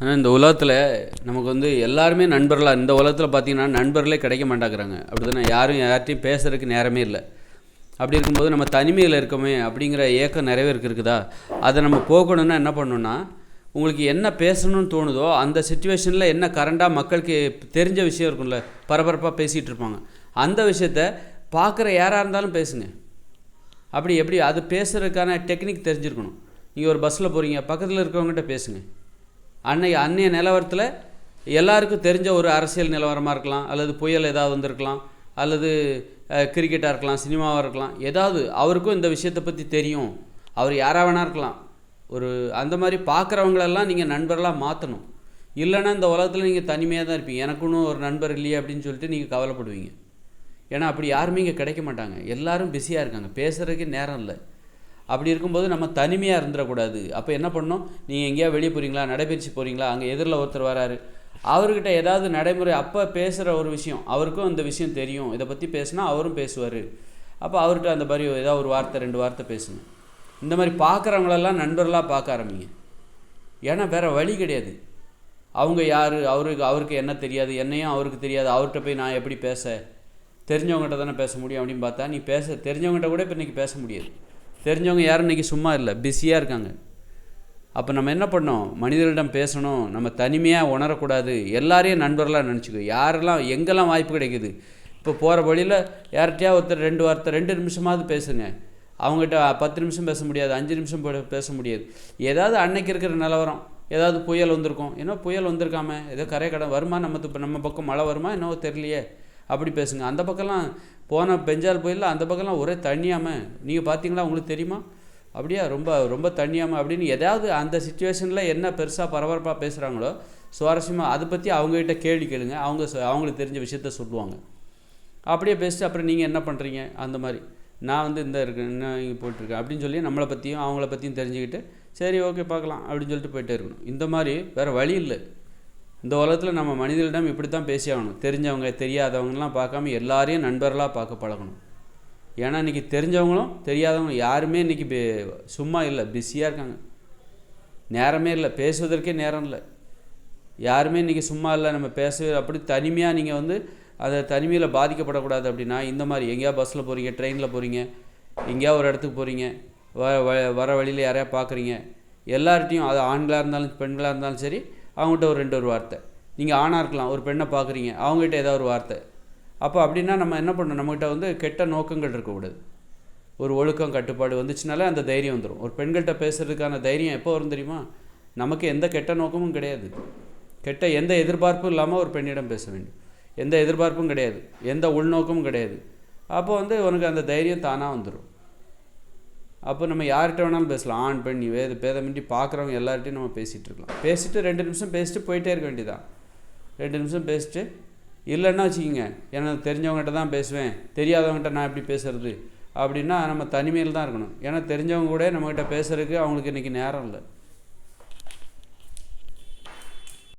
ஆனால் இந்த உலகத்தில் நமக்கு வந்து எல்லாருமே நண்பர்களாக இந்த உலகத்தில் பார்த்தீங்கன்னா நண்பர்களே கிடைக்க மாட்டாங்கிறாங்க. அப்படி தானே யாரும் யார்கிட்டையும் பேசுகிறதுக்கு நேரமே இல்லை. அப்படி இருக்கும்போது நம்ம தனிமையில் இருக்கோமே அப்படிங்கிற ஏக்கம் நிறைய பேருக்கு இருக்குதா? அதை நம்ம போகணும்னா என்ன பண்ணணும்னா உங்களுக்கு என்ன பேசணும்னு தோணுதோ அந்த சுச்சுவேஷனில் என்ன கரண்டாக மக்களுக்கு தெரிஞ்ச விஷயம் இருக்கும்ல பரபரப்பாக பேசிகிட்டு இருப்பாங்க. அந்த விஷயத்த பார்க்குற யாராக இருந்தாலும் பேசுங்க. அப்படி எப்படி? அது பேசுகிறதுக்கான டெக்னிக் தெரிஞ்சிருக்கணும். நீங்கள் ஒரு பஸ்ஸில் போகிறீங்க பக்கத்தில் இருக்கவங்ககிட்ட பேசுங்க. அன்னை அன்னைய நிலவரத்தில் எல்லாருக்கும் தெரிஞ்ச ஒரு அரசியல் நிலவரமாக இருக்கலாம் அல்லது புயல் ஏதாவது வந்திருக்கலாம் அல்லது கிரிக்கெட்டாக இருக்கலாம் சினிமாவாக இருக்கலாம் ஏதாவது அவருக்கும் இந்த விஷயத்தை பற்றி தெரியும். அவர் யாராக வேணா இருக்கலாம். ஒரு அந்த மாதிரி பார்க்குறவங்களெல்லாம் நீங்கள் நண்பர்களாக மாற்றணும் இல்லைன்னா இந்த உலகத்தில் நீங்கள் தனிமையாக தான் இருப்பீங்க. எனக்குன்னு ஒரு நண்பர் இல்லையே அப்படின்னு சொல்லிட்டு நீங்கள் கவலைப்படுவீங்க. ஏன்னா அப்படி யாருமே இங்கே கிடைக்க மாட்டாங்க. எல்லாரும் பிஸியாக இருக்காங்க. பேசுகிறதுக்கு நேரம் இல்லை. அப்படி இருக்கும்போது நம்ம தனிமையாக இருந்துடக்கூடாது. அப்போ என்ன பண்ணணும்? நீங்கள் எங்கேயா வெளியே போகிறீங்களா நடைபயிற்சி போகிறீங்களா அங்கே எதிரில் ஒருத்தர் வராரு. அவர்கிட்ட ஏதாவது நடைமுறை அப்போ பேசுகிற ஒரு விஷயம் அவருக்கும் அந்த விஷயம் தெரியும். இதை பற்றி பேசுனா அவரும் பேசுவார். அப்போ அவர்கிட்ட அந்த மாதிரி ஏதாவது ஒரு வார்த்தை ரெண்டு வார்த்தை பேசுங்க. இந்த மாதிரி பார்க்குறவங்களெல்லாம் நண்பர்களாக பார்க்க ஆரம்பிங்க. ஏன்னா வேறு வழி கிடையாது. அவங்க யார்? அவருக்கு அவருக்கு என்ன தெரியாது? என்னையும் அவருக்கு தெரியாது. அவர்கிட்ட போய் நான் எப்படி பேச? தெரிஞ்சவங்ககிட்ட தானே பேச முடியும் அப்படின்னு பார்த்தா நீ பேச தெரிஞ்சவங்ககிட்ட கூட இப்போ இன்றைக்கி பேச முடியாது. தெரிஞ்சவங்க யாரும் இன்றைக்கி சும்மா இல்லை பிஸியாக இருக்காங்க. அப்போ நம்ம என்ன பண்ணோம் மனிதர்களிடம் பேசணும். நம்ம தனிமையாக உணரக்கூடாது. எல்லாரையும் நண்பர்களாக நினச்சிக்கோ. யாரெல்லாம் எங்கெல்லாம் வாய்ப்பு கிடைக்குது? இப்போ போகிற வழியில் யார்கிட்டயா ஒருத்தர் ரெண்டு வார்த்தை ரெண்டு நிமிஷமாவது பேசுங்க. அவங்ககிட்ட பத்து நிமிஷம் பேச முடியாது அஞ்சு நிமிஷம் பே- பேச முடியாது. ஏதாவது அன்னைக்கு இருக்கிற நிலவரம் ஏதாவது புயல் வந்திருக்கும். ஏன்னா புயல் வந்திருக்காம ஏதோ கரை கடன் வருமா? நம்ம இப்போ நம்ம பக்கம் மழை வருமா? என்னவோ தெரியலையே. அப்படி பேசுங்க. அந்த பக்கம்லாம் போன பெஞ்சால் புயலில் அந்த பக்கம்லாம் ஒரே தண்ணியாமல் நீங்கள் பார்த்தீங்களா உங்களுக்கு தெரியுமா? அப்படியா? ரொம்ப ரொம்ப தண்ணியாமல் அப்படின்னு ஏதாவது அந்த சுச்சுவேஷனில் என்ன பெருசாக பரபரப்பாக பேசுகிறாங்களோ சுவாரஸ்யமாக அதை பற்றி அவங்ககிட்ட கேள்வி கேளுங்க. அவங்க அவங்களுக்கு தெரிஞ்ச விஷயத்த சொல்லுவாங்க. அப்படியே பேசிட்டு அப்புறம் நீங்கள் என்ன பண்ணுறீங்க அந்த மாதிரி. நான் வந்து இந்த இருக்கேன் என்ன இங்கே போயிட்டுருக்கேன் அப்படின்னு சொல்லி நம்மளை பற்றியும் அவங்கள பற்றியும் தெரிஞ்சுக்கிட்டு சரி ஓகே பார்க்கலாம் அப்படின்னு சொல்லிட்டு போயிட்டே இருக்கணும். இந்த மாதிரி வேறு வழி இல்லை. இந்த உலகத்தில் நம்ம மனிதர்களிடம் இப்படி தான் பேசி ஆகணும். தெரிஞ்சவங்க தெரியாதவங்கலாம் பார்க்காம எல்லாரையும் நண்பர்களாக பார்க்க பழகணும். ஏன்னா இன்றைக்கி தெரிஞ்சவங்களும் தெரியாதவங்களும் யாருமே இன்றைக்கி சும்மா இல்லை பிஸியாக இருக்காங்க. நேரமே இல்லை பேசுவதற்கே நேரம் இல்லை. யாருமே இன்றைக்கி சும்மா இல்லை நம்ம பேச அப்படி தனிமையாக நீங்கள் வந்து அதை தனிமையில் பாதிக்கப்படக்கூடாது அப்படின்னா இந்த மாதிரி எங்கேயா பஸ்ஸில் போகிறீங்க ட்ரெயினில் போகிறீங்க எங்கேயா ஒரு இடத்துக்கு போகிறீங்க வ- வர வழியில் யாரையா பார்க்குறீங்க எல்லார்ட்டையும் அது ஆண்களாக இருந்தாலும் பெண்களாக இருந்தாலும் சரி அவங்ககிட்ட ஒரு ரெண்டு ஒரு வார்த்தை. நீங்கள் ஆணாக இருக்கலாம் ஒரு பெண்ணை பார்க்குறீங்க அவங்ககிட்ட ஏதாவது ஒரு வார்த்தை. அப்போ அப்படின்னா நம்ம என்ன பண்ணணும்? நம்மகிட்ட வந்து கெட்ட நோக்கங்கள் இருக்கக்கூடாது ஒரு ஒழுக்கம் கட்டுப்பாடு வந்துச்சுனாலே அந்த தைரியம் வந்துடும் ஒரு பெண்கள்கிட்ட பேசுகிறதுக்கான தைரியம் எப்போ வரும் தெரியுமா? நமக்கு எந்த கெட்ட நோக்கமும் கிடையாது. கெட்ட எந்த எதிர்பார்ப்பும் இல்லாமல் ஒரு பெண்ணிடம் பேச வேண்டும். எந்த எதிர்பார்ப்பும் கிடையாது. எந்த உள்நோக்கமும் கிடையாது. அப்போ வந்து உனக்கு அந்த தைரியம் தானாக வந்துடும் அப்போ நம்ம யார்கிட்ட வேணாலும் பேசலாம். ஆண் பெண் வேது பேதமின்றி பார்க்குறவங்க எல்லார்ட்டையும் நம்ம பேசிகிட்டு இருக்கலாம். பேசிட்டு ரெண்டு நிமிஷம் பேசிட்டு போயிட்டே இருக்க வேண்டியதான் ரெண்டு நிமிஷம் பேசிட்டு இல்லைன்னா வச்சுக்கிங்க எனக்கு தெரிஞ்சவங்ககிட்ட தான் பேசுவேன். தெரியாதவங்ககிட்ட நான் எப்படி பேசுறது? அப்படின்னா நம்ம தனிமையில் தான் இருக்கணும். ஏன்னா தெரிஞ்சவங்க கூட நம்மகிட்ட பேசுறதுக்கு அவங்களுக்கு இன்றைக்கி நேரம் இல்லை.